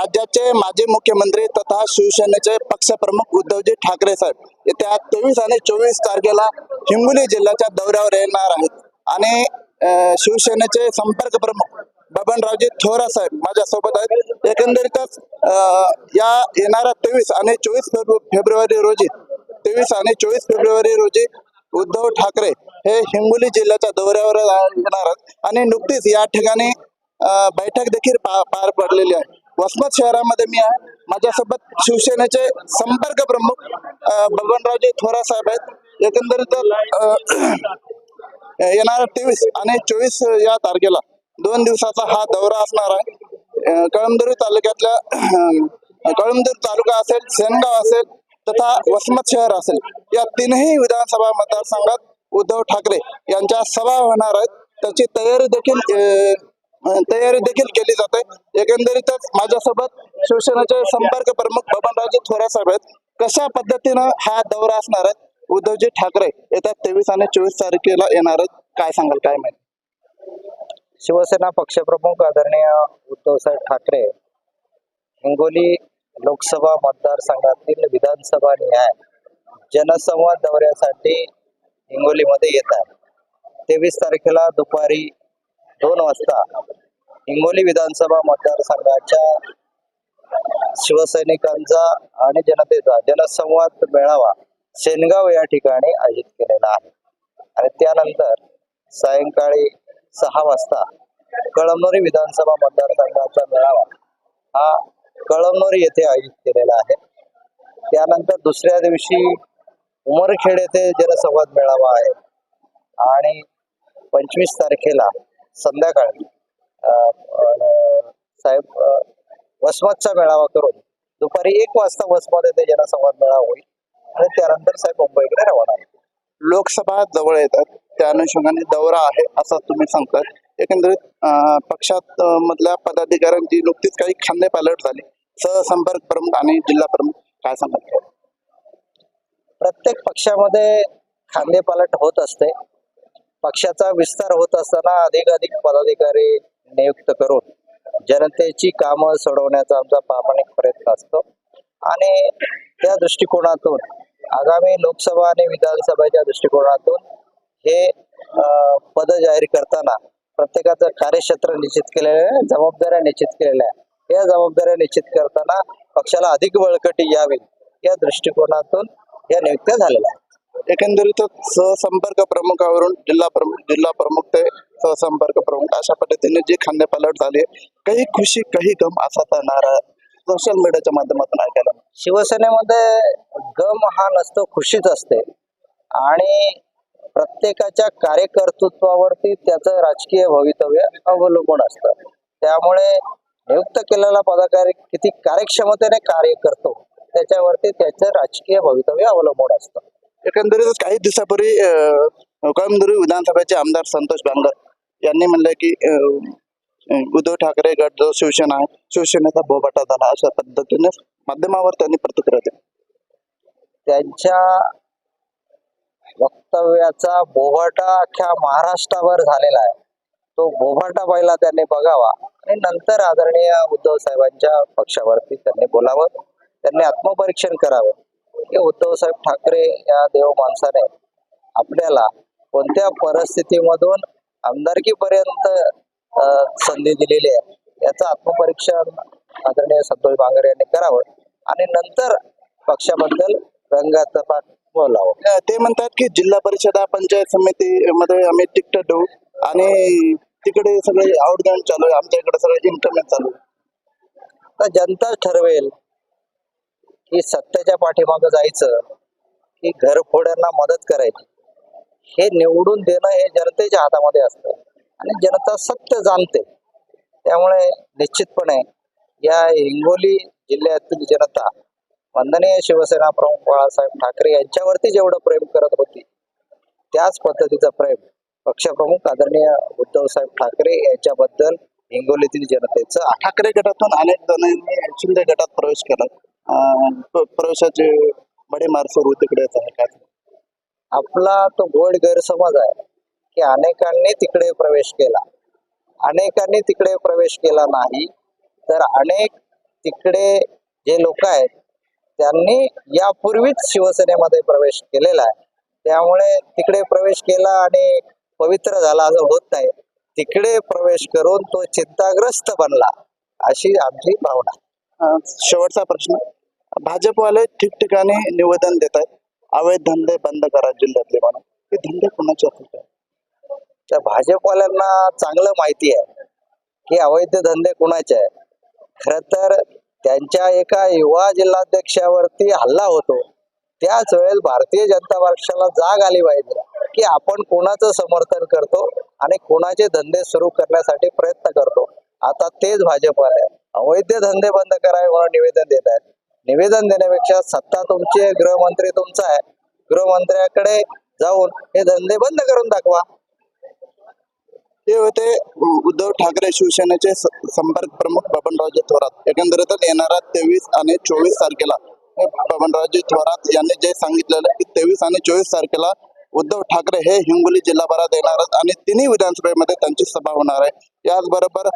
राज्याचे माजी मुख्यमंत्री तथा शिवसेनेचे पक्षप्रमुख उद्धवजी ठाकरे साहेब येत्या तेवीस आणि चोवीस तारखेला हिंगोली जिल्ह्याच्या दौऱ्यावर येणार आहेत. आणि शिवसेनेचे संपर्क प्रमुख बबनरावजी थोरा साहेब माझ्या सोबत आहेत. एकंदरीतच अं, या येणाऱ्या तेवीस आणि चोवीस फेब्रुवारी रोजी तेवीस आणि चोवीस फेब्रुवारी रोजी उद्धव ठाकरे हे हिंगोली जिल्ह्याच्या दौऱ्यावर येणार आहेत. आणि नुकतीच या ठिकाणी बैठक देखील पार पडलेली आहे. वसमत शहरामध्ये मी आहे. माझ्यासोबत शिवसेनेचे संपर्क प्रमुख अं, थोरा साहेब आहेत. एकंदरीत येणार येणाऱ्या तेवीस आणि चोवीस या तारखेला दोन दिवसाचा हा दौरा असणार आहे. कळमदुरी तालुक्यातल्या कळमदूर तालुका असेल सेनगाव असेल तथा वसमत शहर असेल या तीनही विधानसभा मतदारसंघात उद्धव ठाकरे यांच्या सभा होणार आहेत. त्याची तयारी देखील तयारी देखील केली जाते. एकंदरीतच माझ्यासोबत शिवसेनेचे संपर्क प्रमुख बबनरावजी थोरा साहेब आहेत. कशा पद्धतीनं हा दौरा असणार आहे? उद्धवजी ठाकरे येत्या तेवीस आणि चोवीस तारखेला येणार आहेत. काय सांगाल काय माहिती? शिवसेना पक्षप्रमुख आदरणीय उद्धवसाहेब ठाकरे हिंगोली लोकसभा मतदारसंघातील विधानसभा न्याय जनसंवाद दौऱ्यासाठी हिंगोलीमध्ये येत आहे तेवीस तारखेला दुपारी दोन वाजता हिंगोली विधानसभा मतदारसंघाच्या शिवसैनिकांचा आणि जनतेचा जनसंवाद मेळावा सेनगाव या ठिकाणी आयोजित केलेला आहे. आणि त्यानंतर सायंकाळी सहा वाजता कळमनुरी विधानसभा मतदारसंघाचा मेळावा हा कळमनुरी येथे आयोजित केलेला आहे. त्यानंतर दुसऱ्या दिवशी उमरखेड येथे जनसंवाद मेळावा आहे. आणि पंचवीस तारखेला संध्याकाळी साहेब वसमतचा मेळावा करून दुपारी एक वाजता वसमत येथे जनसंवाद मेळावा होईल आणि त्यानंतर साहेब मुंबईकडे रवाना होतील. लोकसभा जवळ येतात. त्या अनुषंगाने दौरा आहे असं तुम्ही सांगतात. एकंदरीत पक्षात मधल्या पदाधिकाऱ्यांची नुकतीच काही खांदे पालट झाली. सहसंपर्क प्रमुख आणि जिल्हा प्रमुख काय सांगतात? प्रत्येक पक्षामध्ये खांदेपालट होत असते. पक्षाचा विस्तार होत असताना अधिकाधिक पदाधिकारी नियुक्त करून जनतेची कामं सोडवण्याचा आमचा प्रामाणिक प्रयत्न असतो. आणि त्या दृष्टिकोनातून आगामी लोकसभा आणि विधानसभेच्या दृष्टिकोनातून हे पद जाहीर करताना प्रत्येकाचं कार्यक्षेत्र निश्चित केलेलं आहे जबाबदाऱ्या निश्चित केलेल्या आहे या जबाबदाऱ्या निश्चित करताना पक्षाला अधिक बळकटी यावी या दृष्टिकोनातून या नियुक्त्या झालेल्या आहेत. एकंदरीतच सहसंपर्क प्रमुखावरून जिल्हा प्रमुख जिल्हा प्रमुख ते सहसंपर्क प्रमुख अशा पद्धतीने जी खांदे झाली काही खुशी काही गम असा त्या नारा सोशल मीडियाच्या माध्यमातून ऐकायला शिवसेनेमध्ये गम हा नसतो खुशीच असते. आणि प्रत्येकाच्या कार्यकर्तृत्वावरती त्याचं राजकीय भवितव्य अवलंबून असतं. त्यामुळे नियुक्त केलेला पदाधिकारी किती कार्यक्षमतेने कार्य करतो त्याच्यावरती त्याचं राजकीय भवितव्य अवलंबून असतं. एकंदरीतच काही दिवसापूर्वी अं, कळमनुरी विधानसभेचे आमदार संतोष बांगर यांनी म्हणलं की अं, उद्धव ठाकरे गट जो शिवसेना आहे शिवसेनेचा बोबाटा झाला अशा पद्धतीने माध्यमावर त्यांनी प्रतिक्रिया दिली. त्यांच्या वक्तव्याचा बोभाटा अख्ख्या महाराष्ट्रावर झालेला आहे. तो बोभाटा पहिला त्यांनी बघावा आणि नंतर आदरणीय उद्धव साहेबांच्या पक्षावरती त्यांनी बोलावं त्यांनी आत्मपरीक्षण करावं. की उद्धव साहेब ठाकरे या देव माणसाने आपल्याला कोणत्या परिस्थितीमधून आमदारकीपर्यंत संधी दिलेली आहे याचं आत्मपरीक्षण आदरणीय संतोष बांगर यांनी करावं आणि नंतर पक्षाबद्दल रंगाचं पाठ बोलावं. ते म्हणतात की जिल्हा परिषदा पंचायत समिती मध्ये आम्ही तिकट देऊ आणि तिकडे सगळे आउटगाऊन चालू आहे आमच्या इकडे सगळे इन्कमिंग चालू आहे. तर जनता ठरवेल की सत्याच्या पाठीमागं जायचं की घरफोड्यांना मदत करायची हे निवडून देणं हे जनतेच्या हातामध्ये असतं. आणि जनता सत्य जाणते. त्यामुळे निश्चितपणे या हिंगोली जिल्ह्यातील जनता वंदनीय शिवसेना प्रमुख बाळासाहेब ठाकरे यांच्यावरती जेवढं प्रेम करत होती त्याच पद्धतीचं प्रेम पक्षप्रमुख आदरणीय उद्धवसाहेब ठाकरे यांच्याबद्दल हिंगोलीतील जनतेचं ठाकरे गटातून अनेक जणांनी शिंदे गटात प्रवेश केला. प्रवेशाचे बडे सुरू तिकडे आपला तो गोड गैरसमज आहे की अनेकांनी तिकडे प्रवेश केला. अनेकांनी तिकडे प्रवेश केला नाही तर अनेक तिकडे जे लोक आहेत त्यांनी यापूर्वीच शिवसेनेमध्ये प्रवेश केलेला आहे. त्यामुळे तिकडे प्रवेश केला आणि पवित्र झाला असं होत नाही. तिकडे प्रवेश करून तो चिंताग्रस्त बनला अशी आमची भावना शेवटचा प्रश्न. भाजपवाले ठिकठिकाणी निवेदन देत आहेत अवैध धंदे बंद करा जिल्ह्यातले म्हणून. हे धंदे कोणाचे असतील त्या भाजपवाल्यांना चांगलं माहिती आहे की अवैध धंदे कुणाचे आहे. खर तर त्यांच्या एका युवा जिल्हाध्यक्षावरती हल्ला होतो. त्याच वेळेस भारतीय जनता पक्षाला जाग आली पाहिजे की आपण कोणाचं समर्थन करतो आणि कोणाचे धंदे सुरू करण्यासाठी प्रयत्न करतो. आता तेच भाजपवाले आहे. अवैध धंदे बंद करावे म्हणून निवेदन देत आहेत. निवेदन देण्यापेक्षा सत्ता तुमची आहे गृहमंत्री तुमचा आहे. गृहमंत्र्याकडे जाऊन हे धंदे बंद करून दाखवा. ते होते उद्धव ठाकरे शिवसेनेचे संपर्क प्रमुख बबनरावजी थोरात. एकंदरीतच येणाऱ्या तेवीस आणि चोवीस तारखेला हे बबनरावजी थोरात यांनी जे सांगितलेलं की तेवीस आणि चोवीस तारखेला उद्धव ठाकरे हे हिंगोली जिल्हाभरात येणार आहेत आणि तिन्ही विधानसभेमध्ये त्यांची सभा होणार आहे. याचबरोबर